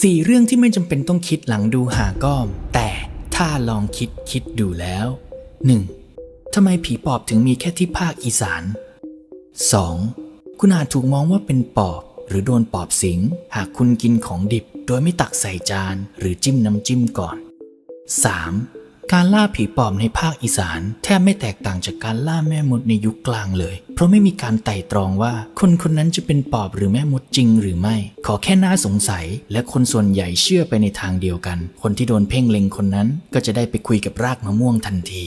สี่เรื่องที่ไม่จำเป็นต้องคิดหลังดูหาก้อม แต่ถ้าลองคิดคิดดูแล้ว 1. ทำไมผีปอบถึงมีแค่ที่ภาคอีสาน 2. คุณอาจถูกมองว่าเป็นปอบ หรือโดนปอบสิง หากคุณกินของดิบ โดยไม่ตักใส่จาน หรือจิ้มน้ำจิ้มก่อน 3. การล่าผีปอบในภาคอีสาน แทบไม่แตกต่างจากการล่าแม่มดในยุคกลางเลย เพราะไม่มีการไต่ตรองว่า คนคนนั้นจะเป็นปอบหรือแม่มดจริงหรือไม่ ขอแค่น่าสงสัย และคนส่วนใหญ่เชื่อไปในทางเดียวกัน คนที่โดนเพ่งเล็งคนนั้นก็จะได้ไปคุยกับรากมะม่วงทันที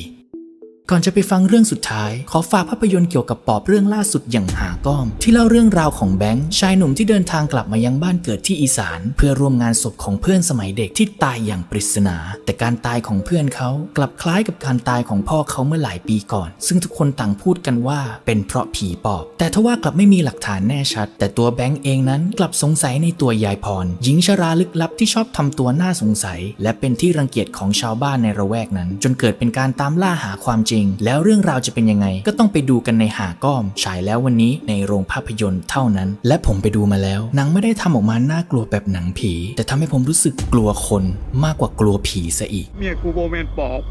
ก่อนจะไปฟังเรื่องสุดท้าย ขอฝากภาพยนตร์เกี่ยวกับปอบเรื่องล่าสุดอย่างหาก้อม ที่เล่าเรื่องราวของแบงค์ชายหนุ่มที่เดินทางกลับมายังบ้านเกิดที่อีสาน เพื่อร่วมงานศพของเพื่อนสมัยเด็กที่ตายอย่างปริศนา แต่การตายของเพื่อนเขากลับคล้ายกับการตายของพ่อเขาเมื่อหลายปีก่อน ซึ่งทุกคนต่างพูดกันว่าเป็นเพราะผีปอบ แต่ทว่ากลับไม่มีหลักฐานแน่ชัด แต่ตัวแบงค์เองนั้นกลับสงสัยในตัวยายพรหญิงชราลึกลับที่ชอบทำตัวน่าสงสัย และเป็นที่รังเกียจของชาวบ้านในระแวกนั้น จนเกิดเป็นการตามล่าหาความจริงแล้วเรื่องราวจะเป็นยังไง ก็ต้องไปดูกันในหาก้อม ฉายแล้ววันนี้ในโรงภาพยนตร์เท่านั้น และผมไปดูมาแล้วหนังไม่ได้ทำออกมาน่ากลัวแบบหนังผี แต่ทำให้ผมรู้สึกกลัวคนมากกว่ากลัวผีซะอีกเมียกูโบแมนปอบ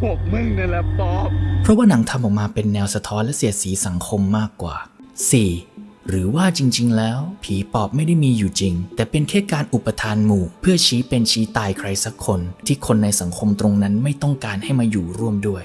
พวกมึงนี่แหละปอบเพราะว่าหนังทำออกมาเป็นแนวสะท้อนและเสียดสีสังคมมากกว่า 4. หรือว่าจริง ๆ แล้ว ผีปอบไม่ได้มีอยู่จริง แต่เป็นแค่การอุปทานหมู่ เพื่อชี้เป็นชี้ตายใครสักคน ที่คนในสังคมตรงนั้นไม่ต้องการให้มาอยู่ร่วมด้วย